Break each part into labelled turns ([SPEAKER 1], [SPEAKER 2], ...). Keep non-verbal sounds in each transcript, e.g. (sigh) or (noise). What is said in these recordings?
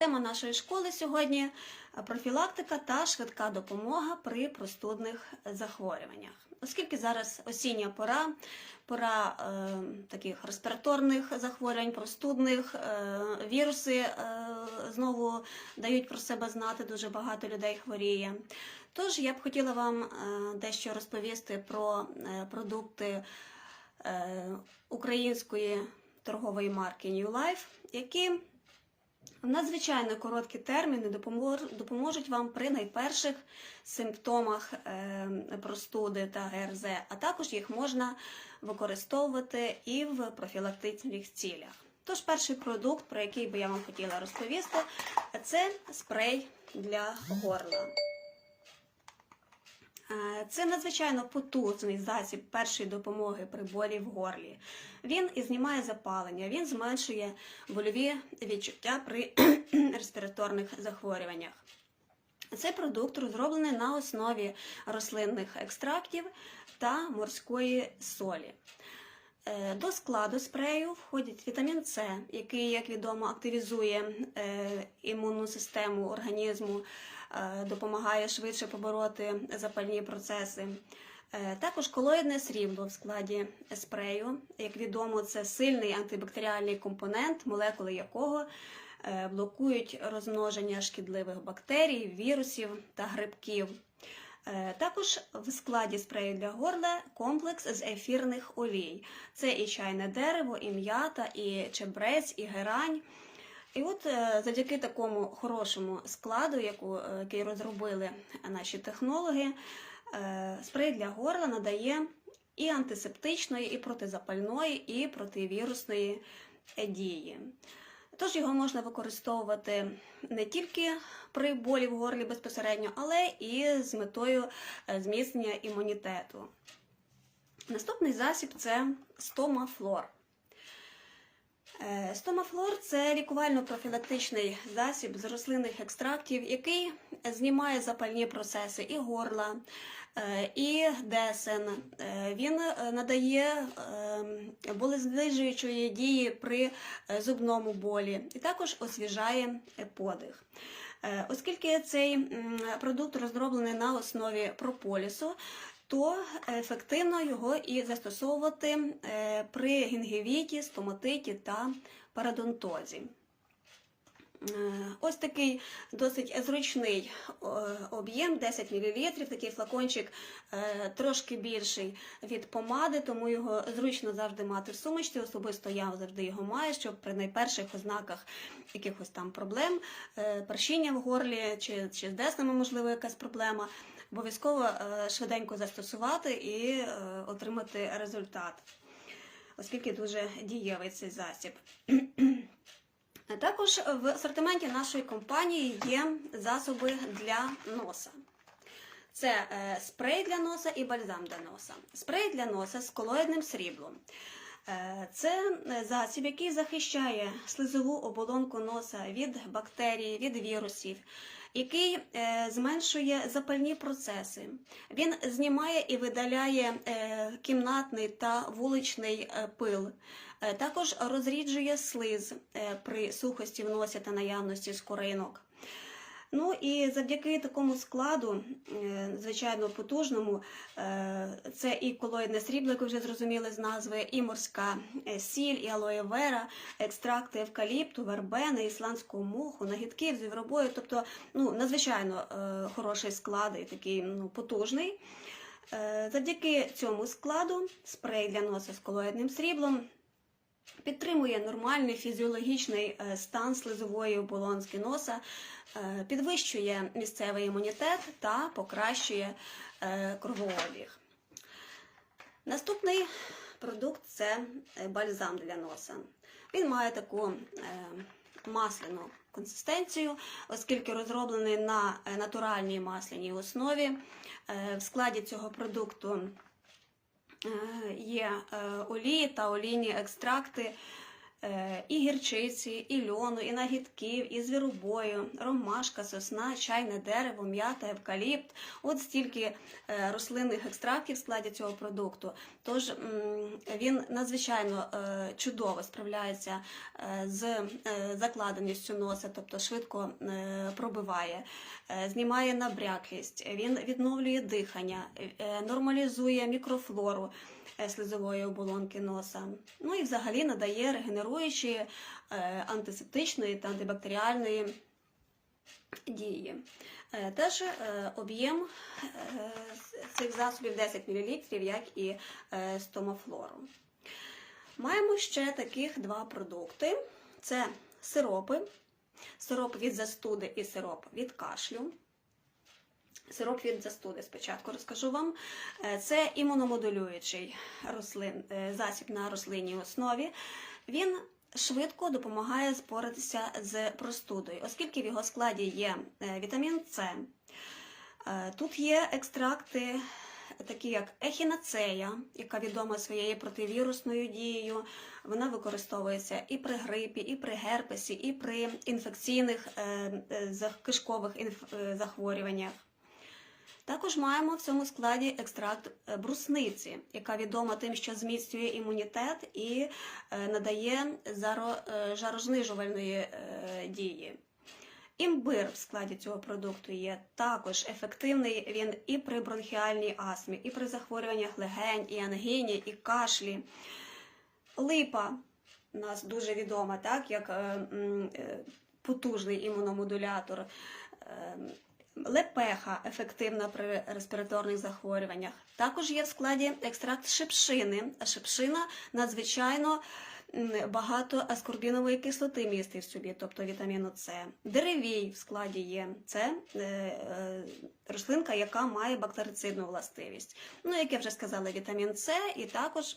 [SPEAKER 1] Тема нашої школи сьогодні профілактика та швидка допомога при простудних захворюваннях. Оскільки зараз осіння пора, пора е, таких респіраторних захворювань, простудних, е, віруси е, знову дають про себе знати, дуже багато людей хворіє. Тож я б хотіла вам е, дещо розповісти про е, продукти е, української торгової марки New Life, які надзвичайно короткі терміни допоможуть вам при найперших симптомах е, простуди та ГРЗ, а також їх можна використовувати і в профілактичних цілях. Тож перший продукт, про який би я вам хотіла розповісти, це спрей для горла. Е, Це надзвичайно потужний засіб першої допомоги при болі в горлі. Він і знімає запалення, він зменшує больові відчуття при (clears throat) респіраторних захворюваннях. Цей продукт розроблений на основі рослинних екстрактів та морської солі. Е, До складу спрею входить вітамін С, який, як відомо, активізує е, імунну систему організму, е, допомагає швидше побороти запальні процеси. Також колоїдне срібло в складі спрею. Як відомо, це сильний антибактеріальний компонент, молекули якого блокують розмноження шкідливих бактерій, вірусів та грибків. Е, Також в складі спрею для горла комплекс з ефірних олій. Це і чайне дерево, і м'ята, і чебрець, і герань. І от е, завдяки такому хорошому складу, е, який розробили наші технологи, спрей для горла надає і антисептичної, і протизапальної, і противірусної дії. Тож його можна використовувати не тільки при болі в горлі безпосередньо, але і з метою е, зміцнення імунітету. Наступний засіб це стомафлор. Е, Стомафлор це лікувально-профілактичний засіб з рослинних екстрактів, який знімає запальні процеси і горла, е, і десен. Е, Він надає болезнижуючої дії при зубному болі і також освіжає подих. Оскільки цей продукт розроблений на основі прополісу, то ефективно його і застосовувати е, при гінгівіті, стоматиті та парадонтозі. Е, Ось такий досить зручний об'єм 10 мл, такий флакончик е, трошки більший від помади, тому його зручно завжди мати в сумочці. Особисто я завжди його маю, щоб при найперших ознаках якихось там проблем, першіння в горлі чи, чи з деснами, можливо, якась проблема, обов'язково е, швиденько застосувати і е, отримати результат, оскільки дуже дієвий цей засіб. Також в асортименті нашої компанії є засоби для носа. Це е, спрей для носа і бальзам для носа. Спрей для носа з колоїдним сріблом. Е, Це е, засіб, який захищає слизову оболонку носа від бактерій, від вірусів, який е, зменшує запальні процеси. Він знімає і видаляє кімнатний та вуличний пил. Також розріджує слиз при сухості в носі та наявності скоринок. Ну і завдяки такому складу, е, звичайно потужному, е, це і колоїдне срібло, як ви вже зрозуміли з назви, і морська е, сіль, і алоє вера, екстракти евкаліпту, вербени, ісландського моху, нагідків, зівробою. Тобто, ну, надзвичайно хороший склад і такий ну, потужний. Завдяки цьому складу спрей для носа з колоїдним сріблом підтримує нормальний фізіологічний е, стан слизової оболонки носа, е, підвищує місцевий імунітет та покращує е, кровообіг. Наступний продукт це бальзам для носа. Він має таку масляну консистенцію, оскільки розроблений на натуральній масляній основі. В складі цього продукту є е, олії та олійні екстракти, е, і гірчиці, і льону, і нагідків, і звіробою, ромашка, сосна, чайне дерево, м'ята, евкаліпт. От стільки е, рослинних екстрактів в складі цього продукту. Тож він надзвичайно е, чудово справляється е, з е, закладеністю носа, тобто швидко е, пробиває, е, знімає набряклість, він відновлює дихання, е, нормалізує мікрофлору е, слизової оболонки носа. Ну і взагалі надає регенеруючі е, антисептичної та антибактеріальної дії. Е, Теж е, об'єм цих засобів 10 мл, як і стомофлору. Маємо ще таких два продукти: це сиропи, сироп від застуди і сироп від кашлю. Сироп від застуди спочатку розкажу вам. Е, Це імуномодулюючий рослин, е, засіб на рослинній основі. Він швидко допомагає споратися з простудою, оскільки в його складі є е, вітамін С. Тут є екстракти, такі як ехінацея, яка відома своєю противірусною дією. Вона використовується і при грипі, і при герпесі, і при інфекційних кишкових захворюваннях. Також маємо в цьому складі екстракт е, брусниці, яка відома тим, що зміцнює імунітет і е, надає е, жарознижувальної е, дії. Імбир в складі цього продукту є також ефективний. Він і при бронхіальній астмі, і при захворюваннях легень, і ангіні, і кашлі. Липа у нас дуже відома, так, як потужний імуномодулятор. Лепеха ефективна при респіраторних захворюваннях. Також є в складі екстракт шипшини. А шипшина надзвичайно багато аскорбінової кислоти містить в собі, тобто вітаміну С. Деревій в складі є. Це е, е, рослинка, яка має бактерицидну властивість. Ну, як я вже сказала, вітамін С і також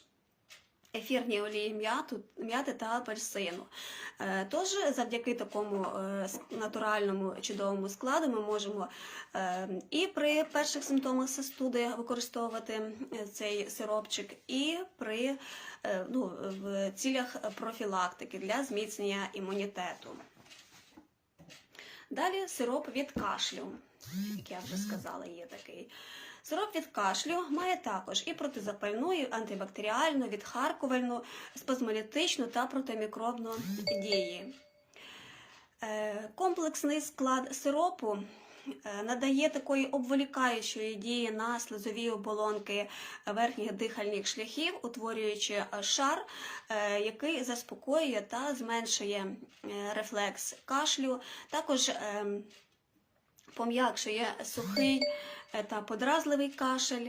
[SPEAKER 1] ефірні олії м'яту, м'яти та апельсину. Е, Тож, завдяки такому е, натуральному чудовому складу ми можемо е, і при перших симптомах састуди використовувати цей сиропчик, і при ну, в цілях профілактики для зміцнення імунітету. Далі сироп від кашлю, як я вже сказала, є такий. Сироп від кашлю має також і протизапальну, антибактеріальну, відхаркувальну, спазмолітичну та протимікробну дії. Е, Комплексний склад сиропу е, надає такої обволікаючої дії на слизові оболонки верхніх дихальних шляхів, утворюючи шар, е, який заспокоює та зменшує рефлекс кашлю. Також ем, пом'якшує сухий та подразливий кашель.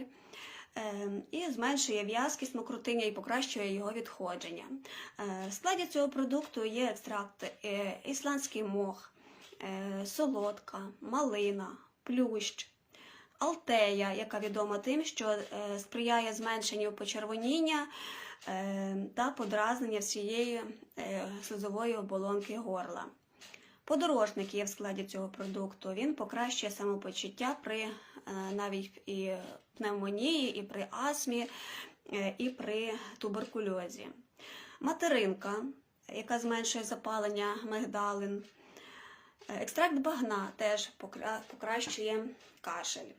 [SPEAKER 1] ем, І зменшує в'язкість мокротиння і покращує його відходження. Е, В складі цього продукту є екстракти е, ісландський мох, е, солодка, малина, плющ, алтея, яка відома тим, що сприяє зменшенню почервоніння та подразнення всієї слизової оболонки горла. Подорожник є в складі цього продукту. Він покращує самопочуття при навіть і пневмонії, і при астмі, е, і при туберкульозі. Материнка, яка зменшує запалення мигдалин. Е, Екстракт багна теж покращує кашель.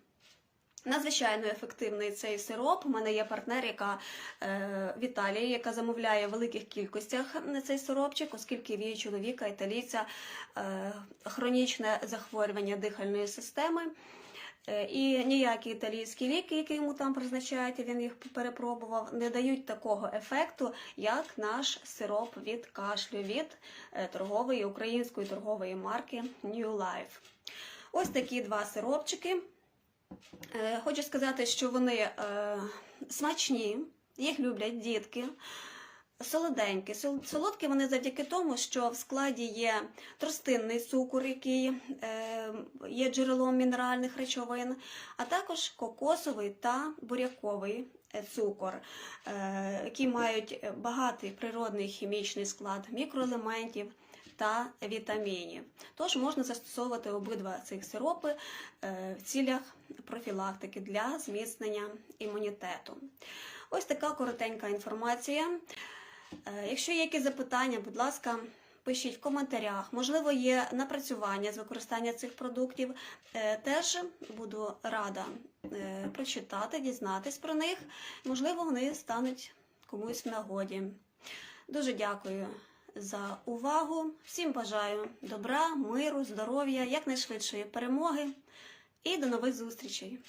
[SPEAKER 1] Надзвичайно ефективний цей сироп. У мене є партнер, яка е, в Італії, яка замовляє в великих кількостях на цей сиропчик, оскільки в її чоловіка італійця е, хронічне захворювання дихальної системи. Е, І ніякі італійські ліки, які йому там призначають, він їх перепробував, не дають такого ефекту, як наш сироп від кашлю від е, торгової української торгової марки New Life. Ось такі два сиропчики. Е, Хочу сказати, що вони смачні, їх люблять дітки. Солоденькі. Сол- Солодкі вони завдяки тому, що в складі є тростинний цукор, який е, є джерелом мінеральних речовин, а також кокосовий та буряковий е, цукор, е, які мають багатий природний хімічний склад мікроелементів та вітамінів. Тож можна застосовувати обидва цих сиропи в цілях профілактики для зміцнення імунітету. Ось така коротенька інформація. Е, Якщо є якісь запитання, будь ласка, пишіть в коментарях. Можливо, є напрацювання з використання цих продуктів. Е, Теж буду рада е, прочитати, дізнатись про них. Можливо, вони стануть комусь в нагоді. Дуже дякую за увагу. Всім бажаю добра, миру, здоров'я, якнайшвидшої перемоги і до нових зустрічей!